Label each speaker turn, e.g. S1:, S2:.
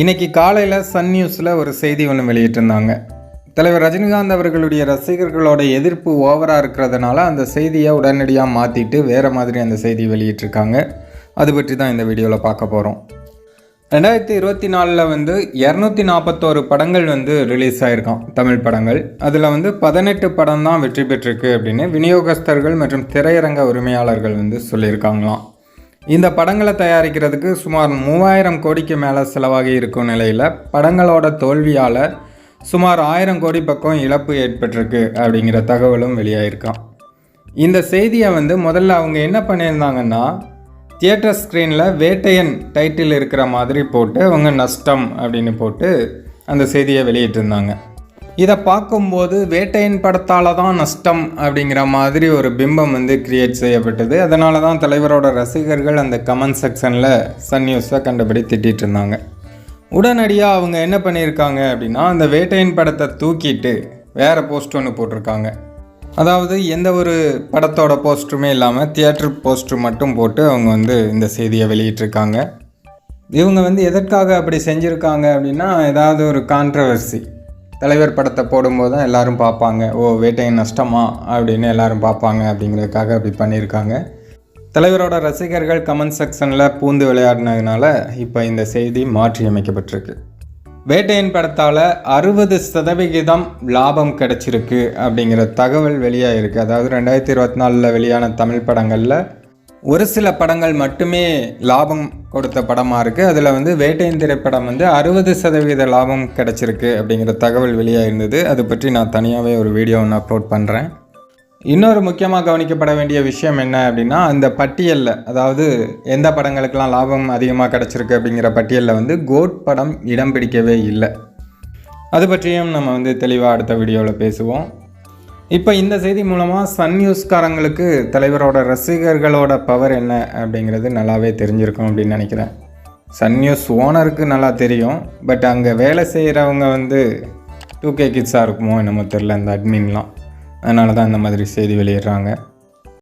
S1: இன்னைக்கு காலையில் சன் நியூஸில் ஒரு செய்தி ஒன்று வெளியிட்டிருந்தாங்க. தலைவர் ரஜினிகாந்த் அவர்களுடைய ரசிகர்களோட எதிர்ப்பு ஓவராக இருக்கிறதுனால அந்த செய்தியை உடனடியாக மாற்றிட்டு வேறு மாதிரி அந்த செய்தி வெளியிட்டிருக்காங்க. அது பற்றி தான் இந்த வீடியோவில் பார்க்க போகிறோம் ரெண்டாயிரத்தி இருபத்தி நாலில் வந்து இரநூத்தி நாற்பத்தோரு படங்கள் வந்து ரிலீஸ் ஆகிருக்கான் தமிழ் படங்கள். அதில் வந்து பதினெட்டு படம் தான் வெற்றி பெற்றிருக்கு அப்படின்னு விநியோகஸ்தர்கள் மற்றும் திரையரங்க உரிமையாளர்கள் வந்து சொல்லியிருக்காங்களாம். இந்த படங்களை தயாரிக்கிறதுக்கு சுமார் மூவாயிரம் கோடிக்கு மேலே செலவாகி இருக்கும் நிலையில் படங்களோட தோல்வியால் சுமார் ஆயிரம் கோடி பக்கம் இழப்பு ஏற்பட்டிருக்கு அப்படிங்கிற தகவலும் வெளியாயிருக்கான் இந்த செய்தியை வந்து முதல்ல அவங்க என்ன பண்ணியிருந்தாங்கன்னா தியேட்டர் ஸ்க்ரீனில் வேட்டையன் டைட்டில் இருக்கிற மாதிரி போட்டு அவங்க நஷ்டம் அப்படின்னு போட்டு அந்த செய்தியை வெளியிட்டிருந்தாங்க. இதை பார்க்கும்போது வேட்டையின் படத்தால் தான் நஷ்டம் அப்படிங்கிற மாதிரி ஒரு பிம்பம் வந்து கிரியேட் செய்யப்பட்டது. அதனால தான் தலைவரோட ரசிகர்கள் அந்த கமெண்ட் செக்ஷனில் சன் நியூஸை கண்டபடி திட்டிகிட்டு இருந்தாங்க. உடனடியாக அவங்க என்ன பண்ணியிருக்காங்க அப்படின்னா அந்த வேட்டையின் படத்தை தூக்கிட்டு வேறு போஸ்ட் ஒன்று போட்டிருக்காங்க. அதாவது எந்த ஒரு படத்தோட போஸ்டருமே இல்லாமல் தியேட்டர் போஸ்டர் மட்டும் போட்டு அவங்க வந்து இந்த செய்தியை வெளியிட்டிருக்காங்க. இவங்க வந்து எதற்காக அப்படி செஞ்சுருக்காங்க அப்படின்னா ஏதாவது ஒரு கான்ட்ரவர்சி தலைவர் படத்தை போடும்போது தான் எல்லோரும் பார்ப்பாங்க. ஓ வேட்டையின் நஷ்டமா? அப்படின்னு எல்லோரும் பார்ப்பாங்க அப்படிங்கிறதுக்காக அப்படி பண்ணியிருக்காங்க. தலைவரோட ரசிகர்கள் கமெண்ட் செக்ஷனில் பூந்து விளையாடினதுனால இப்போ இந்த செய்தி மாற்றி அமைக்கப்பட்டிருக்கு படத்தால் அறுபது சதவிகிதம் லாபம் கிடச்சிருக்கு அப்படிங்கிற தகவல் வெளியாகிருக்கு அதாவது ரெண்டாயிரத்தி இருபத்தி நாலில் வெளியான தமிழ் படங்களில் ஒரு சில படங்கள் மட்டுமே லாபம் கொடுத்த படமாக இருக்குது அதில் வந்து வேட்டையின் திரைப்படம் வந்து அறுபது சதவீத லாபம் கிடச்சிருக்கு அப்படிங்கிற தகவல் வெளியாக இருந்தது. அது பற்றி நான் தனியாகவே ஒரு வீடியோ ஒன்று அப்லோட் பண்ணுறேன் இன்னொரு முக்கியமாக கவனிக்கப்பட வேண்டிய விஷயம் என்ன அப்படின்னா அந்த பட்டியலில் அதாவது எந்த படங்களுக்கெல்லாம் லாபம் அதிகமாக கிடச்சிருக்கு அப்படிங்கிற பட்டியலில் வந்து கோட் படம் இடம் பிடிக்கவே இல்லை. அது பற்றியும் நம்ம வந்து தெளிவாக அடுத்த வீடியோவில் பேசுவோம். இப்போ இந்த செய்தி மூலமாக சன் நியூஸ்காரங்களுக்கு தலைவரோட ரசிகர்களோட பவர் என்ன அப்படிங்கிறது நல்லாவே தெரிஞ்சிருக்கும் அப்படின்னு நினைக்கிறேன். சன் நியூஸ் ஓனருக்கு நல்லா தெரியும். பட் அங்கே வேலை செய்கிறவங்க வந்து டூ கே கிட்ஸாக இருக்குமோ என்னமோ தெரில இந்த அட்மின்லாம் அதனால தான் இந்த மாதிரி செய்தி வெளியிடுறாங்க.